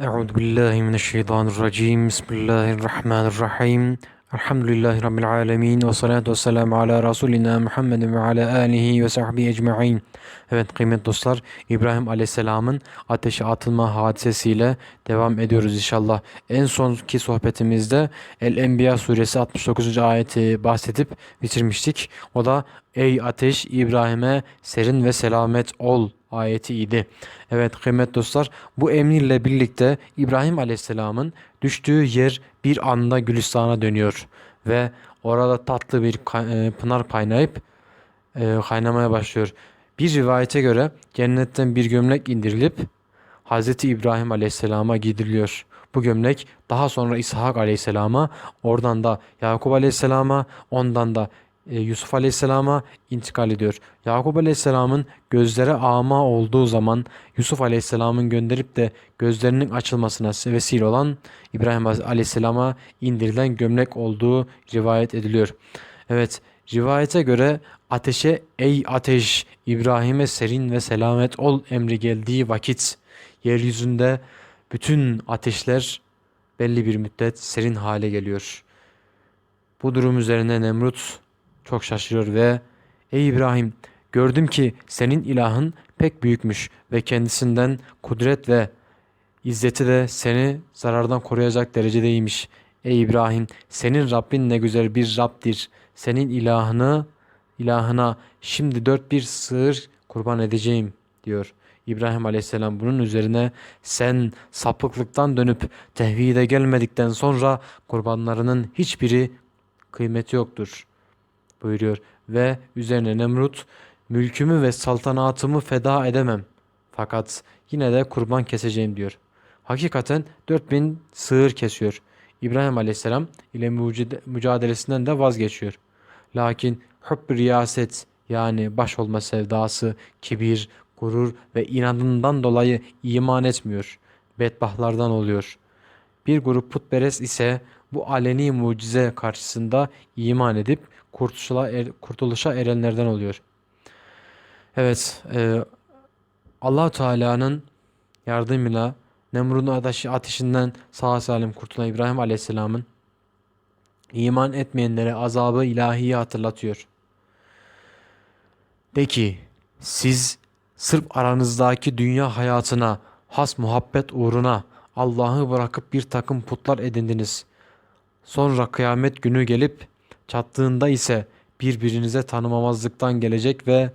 Euzu billahi mineşşeytanirracim. Bismillahirrahmanirrahim. Elhamdülillahi rabbil alamin ve salatu vesselam ala rasulina Muhammedin ve ala alihi ve sahbihi ecmaîn. Evet kıymetli dostlar, İbrahim Aleyhisselam'ın ateşe atılma hadisesiyle devam ediyoruz inşallah. En sonki sohbetimizde El Enbiya suresi 69. ayeti bahsedip bitirmiştik. O da ey ateş İbrahim'e serin ve selamet ol ayeti idi. Evet kıymetli dostlar bu emirle birlikte İbrahim Aleyhisselam'ın düştüğü yer bir anda Gülistan'a dönüyor ve orada tatlı bir e, pınar kaynayıp e, kaynamaya başlıyor. Bir rivayete göre cennetten bir gömlek indirilip Hazreti İbrahim Aleyhisselam'a giydiriliyor. Bu gömlek daha sonra İshak Aleyhisselam'a, oradan da Yakup Aleyhisselam'a, ondan da e, Yusuf Aleyhisselam'a intikal ediyor. Yakup Aleyhisselam'ın gözlere ama olduğu zaman Yusuf Aleyhisselam'ın gönderip de gözlerinin açılmasına vesile olan İbrahim Aleyhisselam'a indirilen gömlek olduğu rivayet ediliyor. Evet, rivayete göre ateşe ey ateş İbrahim'e serin ve selamet ol emri geldiği vakit yeryüzünde bütün ateşler belli bir müddet serin hale geliyor. Bu durum üzerine Nemrut çok şaşırıyor ve Ey İbrahim gördüm ki senin ilahın pek büyükmüş ve kendisinden kudret ve izzeti de seni zarardan koruyacak derecedeymiş. Ey İbrahim senin Rabbin ne güzel bir Rab'dir. Senin ilahını ilahına şimdi dört bir sığır kurban edeceğim diyor. İbrahim Aleyhisselam bunun üzerine sen sapıklıktan dönüp tevhide gelmedikten sonra kurbanlarının hiçbiri kıymeti yoktur buyuruyor. Ve üzerine Nemrut mülkümü ve saltanatımı feda edemem. Fakat yine de kurban keseceğim diyor. Hakikaten 4000 sığır kesiyor. İbrahim Aleyhisselam ile mücadelesinden de vazgeçiyor. Lakin hübb riyaset yani baş olma sevdası, kibir, gurur ve inadından dolayı iman etmiyor. Bedbahtlardan oluyor. Bir grup putperest ise bu aleni mucize karşısında iman edip kurtuluşa, er- kurtuluşa erenlerden oluyor. Evet, e, Allah Teala'nın yardımıyla Nemrut'un ateşi, ateşinden sağ salim kurtulan İbrahim Aleyhisselam'ın iman etmeyenlere azabı ilahiyi hatırlatıyor. De ki siz sırf aranızdaki dünya hayatına has muhabbet uğruna Allah'ı bırakıp bir takım putlar edindiniz. Sonra kıyamet günü gelip çattığında ise birbirinize tanımamazlıktan gelecek ve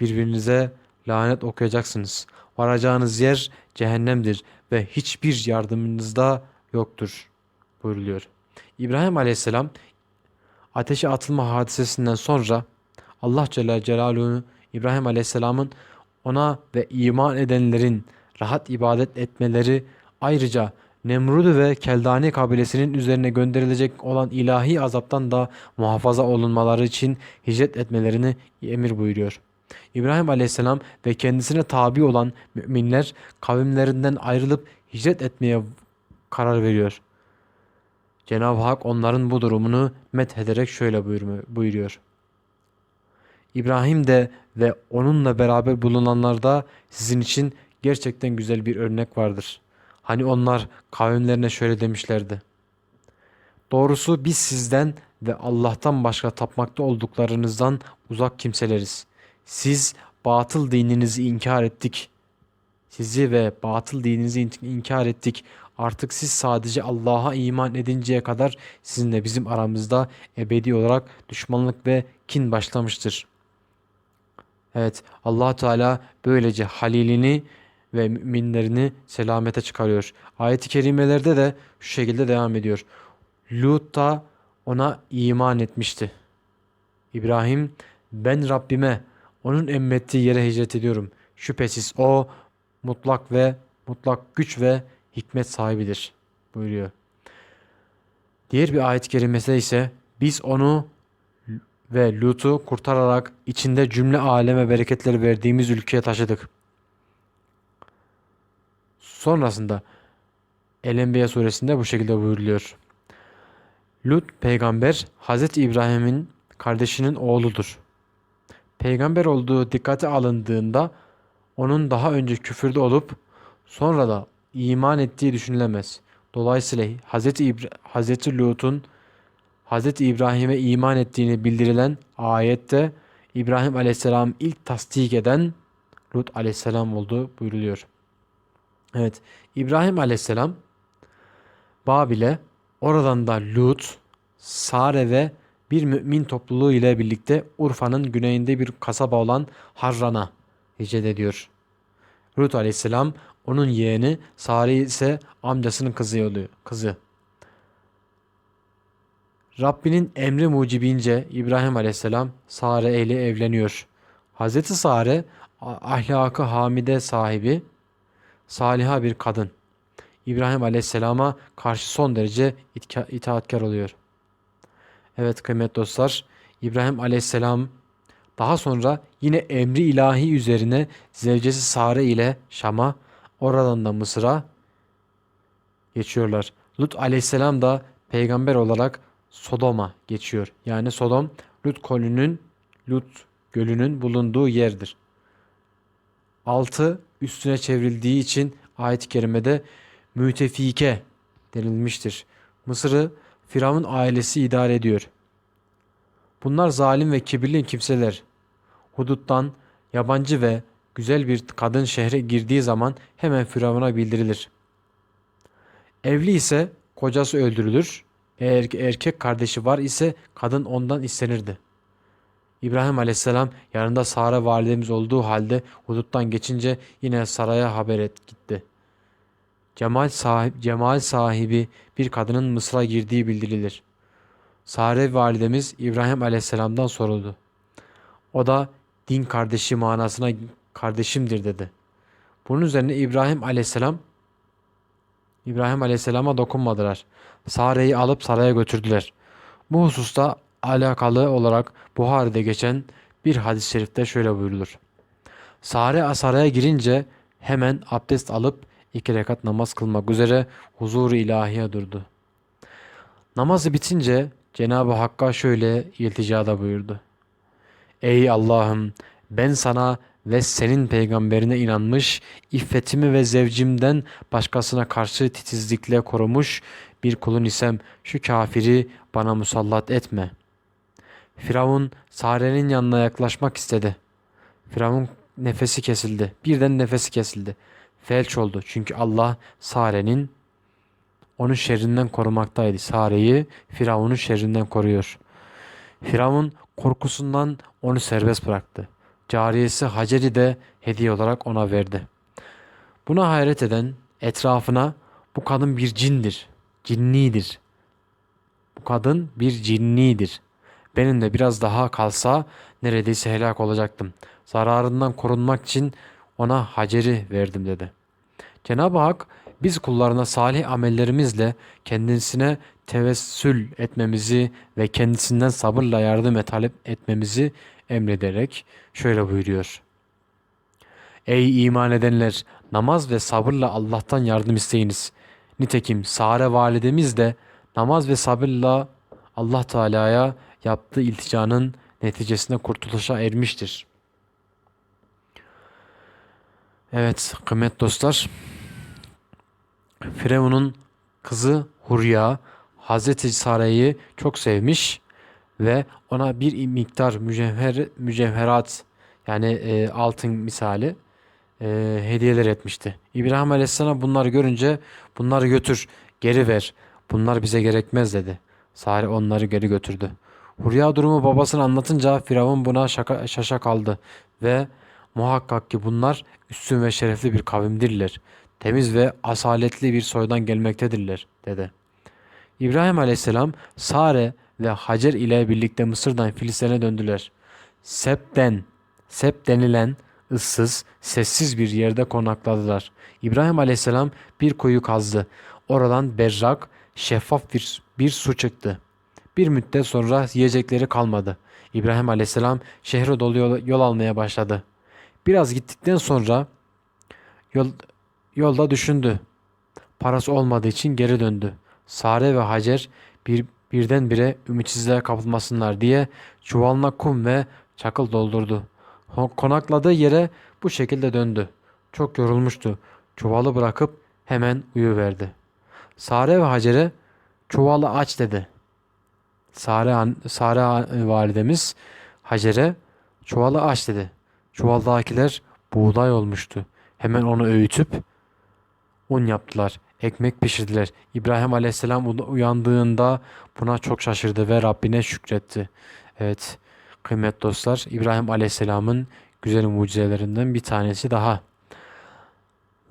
birbirinize lanet okuyacaksınız. Varacağınız yer cehennemdir ve hiçbir yardımınız da yoktur buyuruluyor. İbrahim Aleyhisselam ateşe atılma hadisesinden sonra Allah Celle Celaluhu İbrahim Aleyhisselam'ın ona ve iman edenlerin rahat ibadet etmeleri ayrıca Nemrud'u ve Keldani kabilesinin üzerine gönderilecek olan ilahi azaptan da muhafaza olunmaları için hicret etmelerini emir buyuruyor. İbrahim Aleyhisselam ve kendisine tabi olan müminler kavimlerinden ayrılıp hicret etmeye karar veriyor. Cenab-ı Hak onların bu durumunu methederek şöyle buyuruyor. İbrahim de ve onunla beraber bulunanlarda sizin için gerçekten güzel bir örnek vardır. Hani onlar kavimlerine şöyle demişlerdi. Doğrusu biz sizden ve Allah'tan başka tapmakta olduklarınızdan uzak kimseleriz. Siz batıl dininizi inkar ettik. Sizi ve batıl dininizi in- inkar ettik. Artık siz sadece Allah'a iman edinceye kadar sizinle bizim aramızda ebedi olarak düşmanlık ve kin başlamıştır. Evet, Allah Teala böylece Halilini ve müminlerini selamete çıkarıyor. Ayet-i kerimelerde de şu şekilde devam ediyor. Lut da ona iman etmişti. İbrahim ben Rabbime onun emrettiği yere hicret ediyorum. Şüphesiz o mutlak ve mutlak güç ve hikmet sahibidir buyuruyor. Diğer bir ayet-i kerimesi ise biz onu ve Lut'u kurtararak içinde cümle aleme bereketleri verdiğimiz ülkeye taşıdık. Sonrasında El-Enbiya suresinde bu şekilde buyuruluyor. Lut peygamber Hazreti İbrahim'in kardeşinin oğludur. Peygamber olduğu dikkate alındığında onun daha önce küfürde olup sonra da iman ettiği düşünülemez. Dolayısıyla Hz. İbra Hz. Lut'un Hz. İbrahim'e iman ettiğini bildirilen ayette İbrahim Aleyhisselam ilk tasdik eden Lut Aleyhisselam olduğu buyruluyor. Evet, İbrahim Aleyhisselam Babil'e oradan da Lut, Sare ve bir mümin topluluğu ile birlikte Urfa'nın güneyinde bir kasaba olan Harran'a hicret ediyor. Lut aleyhisselam onun yeğeni, Sare ise amcasının kızı oluyor. Kızı. Rabbinin emri mucibince İbrahim aleyhisselam Sare ile evleniyor. Hazreti Sare ahlakı hamide sahibi, saliha bir kadın. İbrahim aleyhisselama karşı son derece itaatkar oluyor. Evet kıymetli dostlar, İbrahim aleyhisselam daha sonra yine emri ilahi üzerine zevcesi Sare ile Şam'a, oradan da Mısır'a geçiyorlar. Lut aleyhisselam da peygamber olarak Sodom'a geçiyor. Yani Sodom Lut kolünün Lut gölünün bulunduğu yerdir. Altı üstüne çevrildiği için ayet-i kerimede mütefike denilmiştir. Mısır'ı Firavun ailesi idare ediyor. Bunlar zalim ve kibirli kimseler. Huduttan yabancı ve güzel bir kadın şehre girdiği zaman hemen Firavun'a bildirilir. Evli ise kocası öldürülür. Eğer erkek kardeşi var ise kadın ondan istenirdi. İbrahim aleyhisselam yanında Sara validemiz olduğu halde huduttan geçince yine saraya haber et gitti. Cemal, sahip, cemal sahibi bir kadının Mısır'a girdiği bildirilir. Sare validemiz İbrahim aleyhisselamdan soruldu. O da din kardeşi manasına kardeşimdir dedi. Bunun üzerine İbrahim aleyhisselam İbrahim aleyhisselama dokunmadılar. Sare'yi alıp saraya götürdüler. Bu hususta alakalı olarak Buhari'de geçen bir hadis-i şerifte şöyle buyurulur. Sare saraya girince hemen abdest alıp iki rekat namaz kılmak üzere huzuru ilahiye durdu. Namazı bitince Cenab-ı Hakk'a şöyle ilticada buyurdu. Ey Allah'ım ben sana ve senin peygamberine inanmış, iffetimi ve zevcimden başkasına karşı titizlikle korumuş bir kulun isem şu kafiri bana musallat etme. Firavun Sare'nin yanına yaklaşmak istedi. Firavun nefesi kesildi. Birden nefesi kesildi. Felç oldu. Çünkü Allah Sare'nin onu şerrinden korumaktaydı. Sare'yi Firavun'un şerrinden koruyor. Firavun korkusundan onu serbest bıraktı. Cariyesi Hacer'i de hediye olarak ona verdi. Buna hayret eden etrafına bu kadın bir cindir, cinnidir. Bu kadın bir cinnidir. Benim de biraz daha kalsa neredeyse helak olacaktım. Zararından korunmak için ona Hacer'i verdim dedi. Cenab-ı Hak biz kullarına salih amellerimizle kendisine tevessül etmemizi ve kendisinden sabırla yardım et, talep etmemizi emrederek şöyle buyuruyor. Ey iman edenler namaz ve sabırla Allah'tan yardım isteyiniz. Nitekim Sare validemiz de namaz ve sabırla Allah Teala'ya yaptığı ilticanın neticesinde kurtuluşa ermiştir. Evet kıymet dostlar Firavun'un kızı Hurya Hazreti Sare'yi çok sevmiş ve ona bir miktar mücevher mücevherat yani e, altın misali e, hediyeler etmişti. İbrahim Aleyhisselam bunları görünce bunları götür, geri ver. Bunlar bize gerekmez dedi. Sare onları geri götürdü. Hurya durumu babasına anlatınca Firavun buna şaka, şaşa kaldı ve muhakkak ki bunlar üstün ve şerefli bir kavimdirler temiz ve asaletli bir soydan gelmektedirler dedi. İbrahim aleyhisselam Sare ve Hacer ile birlikte Mısır'dan Filistin'e döndüler. Sep'ten, Sep denilen ıssız, sessiz bir yerde konakladılar. İbrahim aleyhisselam bir kuyu kazdı. Oradan berrak, şeffaf bir, bir su çıktı. Bir müddet sonra yiyecekleri kalmadı. İbrahim aleyhisselam şehre dolu yol, yol almaya başladı. Biraz gittikten sonra yol, Yolda düşündü. Parası olmadığı için geri döndü. Sare ve Hacer bir, birdenbire ümitsizliğe kapılmasınlar diye çuvalına kum ve çakıl doldurdu. Konakladığı yere bu şekilde döndü. Çok yorulmuştu. Çuvalı bırakıp hemen uyuverdi. Sare ve Hacer'e çuvalı aç dedi. Sare, Sare an- validemiz Hacer'e çuvalı aç dedi. Çuvaldakiler buğday olmuştu. Hemen onu öğütüp un yaptılar. Ekmek pişirdiler. İbrahim Aleyhisselam uyandığında buna çok şaşırdı ve Rabbine şükretti. Evet, kıymetli dostlar, İbrahim Aleyhisselam'ın güzel mucizelerinden bir tanesi daha.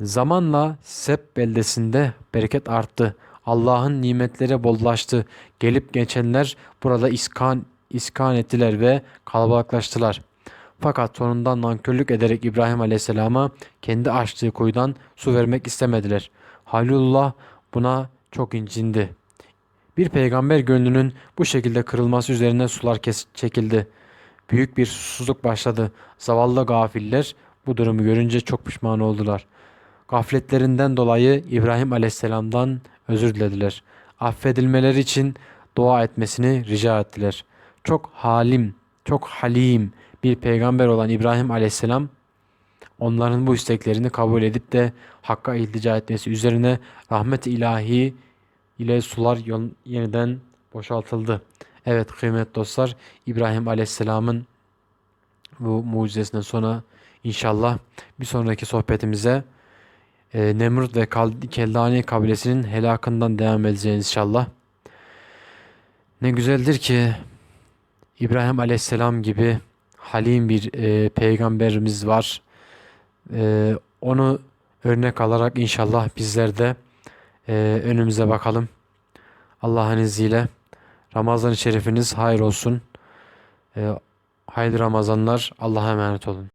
Zamanla Sep beldesinde bereket arttı. Allah'ın nimetleri bollaştı. Gelip geçenler burada iskan iskan ettiler ve kalabalıklaştılar. Fakat sonunda nankörlük ederek İbrahim Aleyhisselam'a kendi açtığı kuyudan su vermek istemediler. Halilullah buna çok incindi. Bir peygamber gönlünün bu şekilde kırılması üzerine sular kes çekildi. Büyük bir susuzluk başladı. Zavallı gafiller bu durumu görünce çok pişman oldular. Gafletlerinden dolayı İbrahim Aleyhisselam'dan özür dilediler. Affedilmeleri için dua etmesini rica ettiler. Çok halim, çok halim bir peygamber olan İbrahim Aleyhisselam onların bu isteklerini kabul edip de Hakk'a iltica etmesi üzerine rahmet-i ilahi ile sular yeniden boşaltıldı. Evet kıymetli dostlar İbrahim Aleyhisselam'ın bu mucizesinden sonra inşallah bir sonraki sohbetimize e, Nemrut ve Keldani kabilesinin helakından devam edeceğiz inşallah. Ne güzeldir ki İbrahim Aleyhisselam gibi halim bir e, peygamberimiz var. E, onu örnek alarak inşallah bizler de e, önümüze bakalım. Allah'ın izniyle Ramazan-ı Şerifiniz hayır olsun. E, hayırlı Ramazanlar. Allah'a emanet olun.